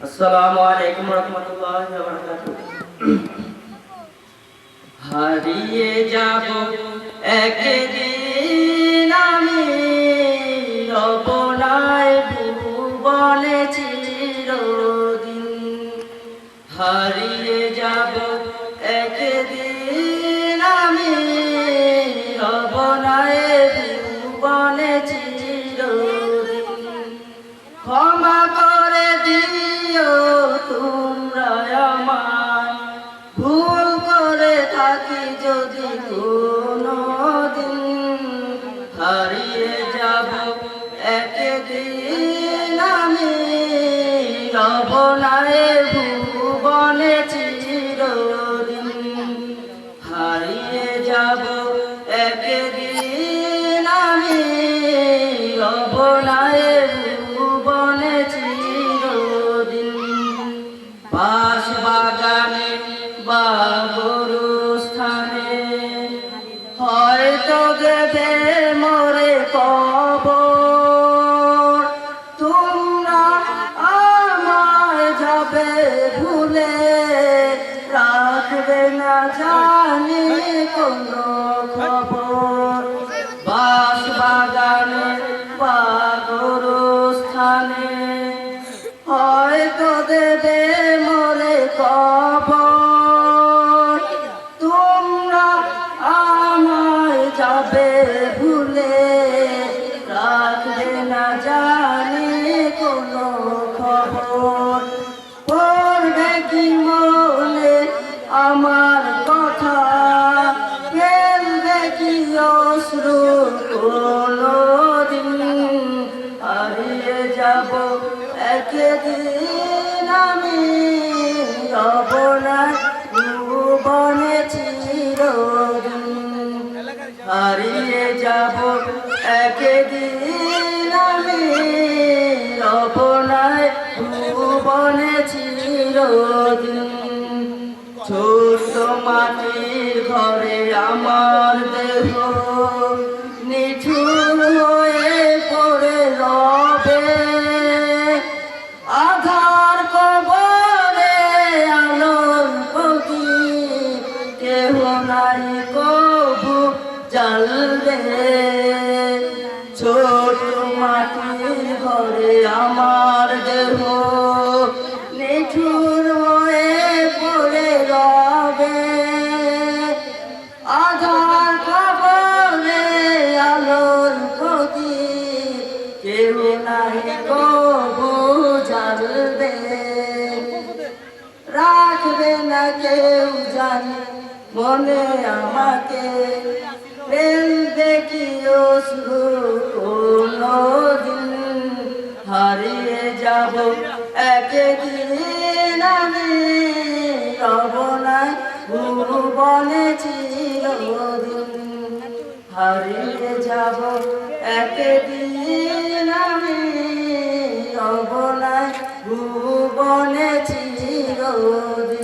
আসসালামু আলাইকুম রহমতুল্লাহ হারিয়ে যাব একদিন আমি রবনায় ভুবনে চিরদিন। হারিয়ে যাব রবনায় ভুবনে চিরদিন হারিয়ে যাব একদিন। রাখবে না জানি কোনো খবর আমার কথা। ফেলবে কি অশ্রু কোনো দিন হারিয়ে যাব। একদিন আমি অবনায় ভুবনে চিরদিন হারিয়ে যাব। একদিন আমি অবনায় ভুবনে চিরদিন মাটির ঘরে আমার দেহ। নিঠুর হয়ে পড়ে রবে। আধার কবরে আলোর প্রতি কেহ নাই কবু জ্বালবে। ছোট মাটির ঘরে আমার দেহ। কেউ জানে, মনে আমাকে কি অশ্রু কোনো দিন হারিয়ে যাব একদিন আমি, রব না ভুবনে চিরদিন। হারিয়ে যাব একদিন আমি, রব না ভুবনে চিরদিন।